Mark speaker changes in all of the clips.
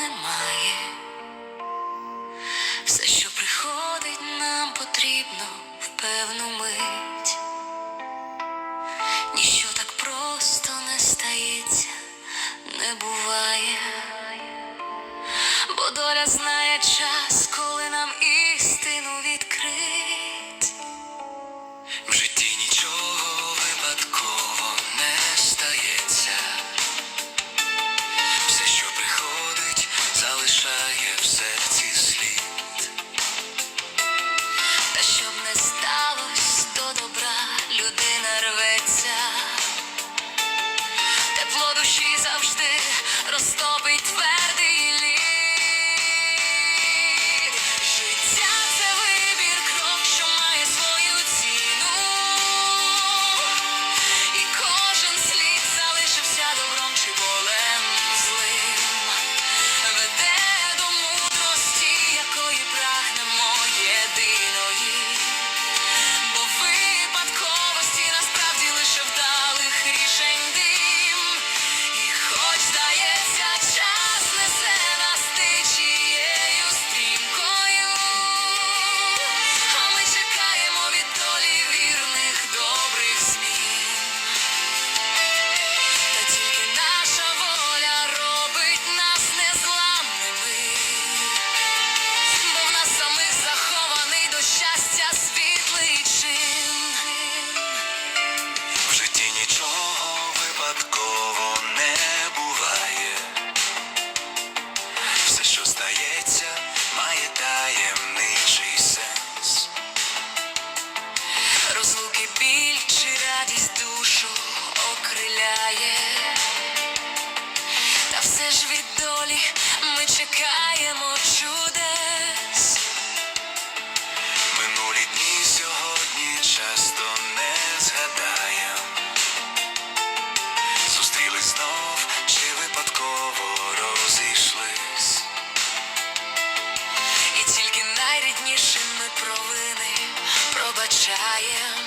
Speaker 1: немає, все, що приходить, нам потрібно в певну мить, ніщо так просто не стається, не буває, бо доля знає. ми чекаємо чудес.
Speaker 2: Минулі дні сьогодні часто не згадаєм. Зустрілись знов чи випадково розійшлись.
Speaker 1: І тільки найріднішим ми провини пробачаєм.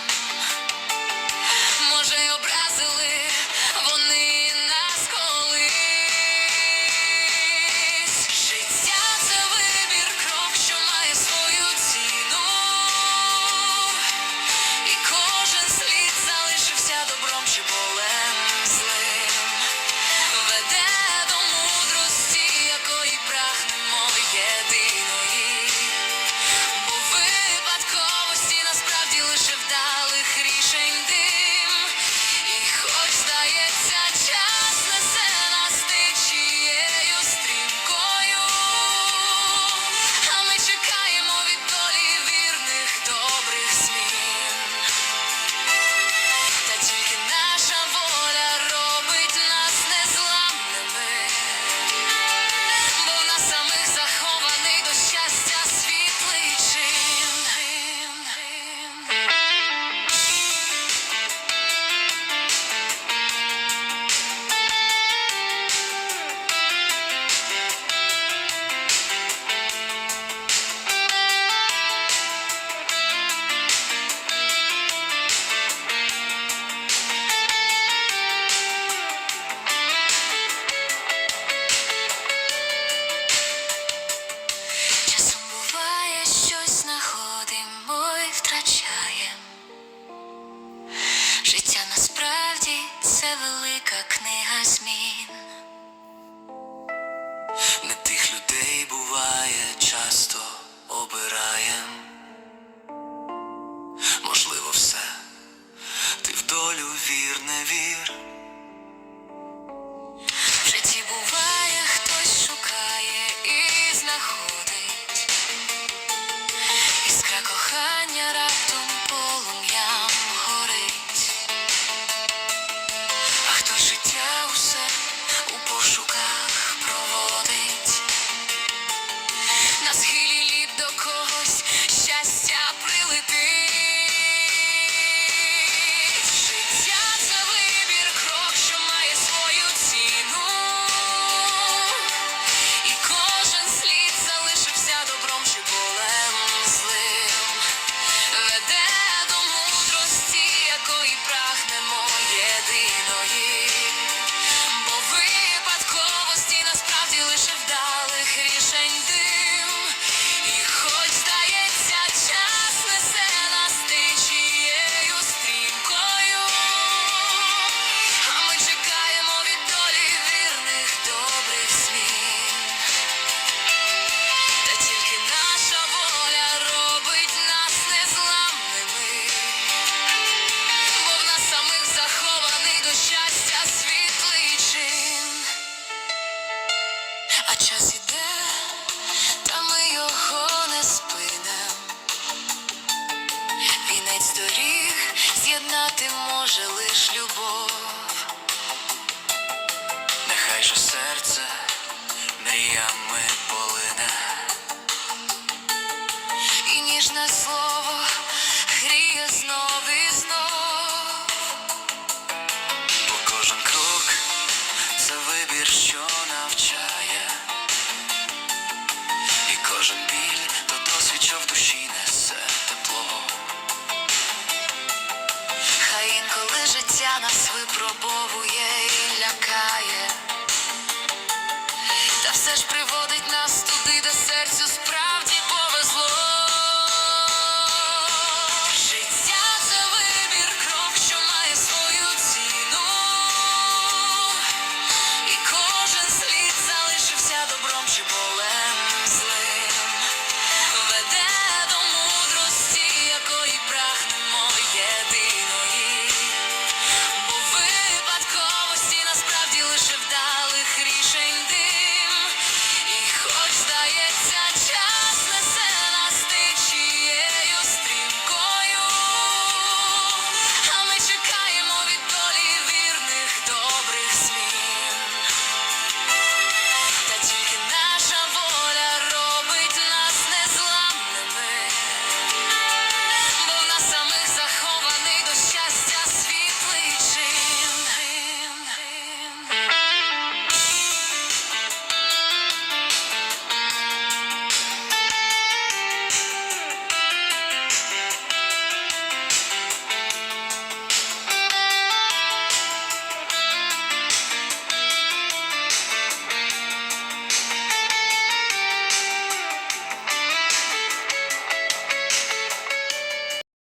Speaker 1: I'm with bullets.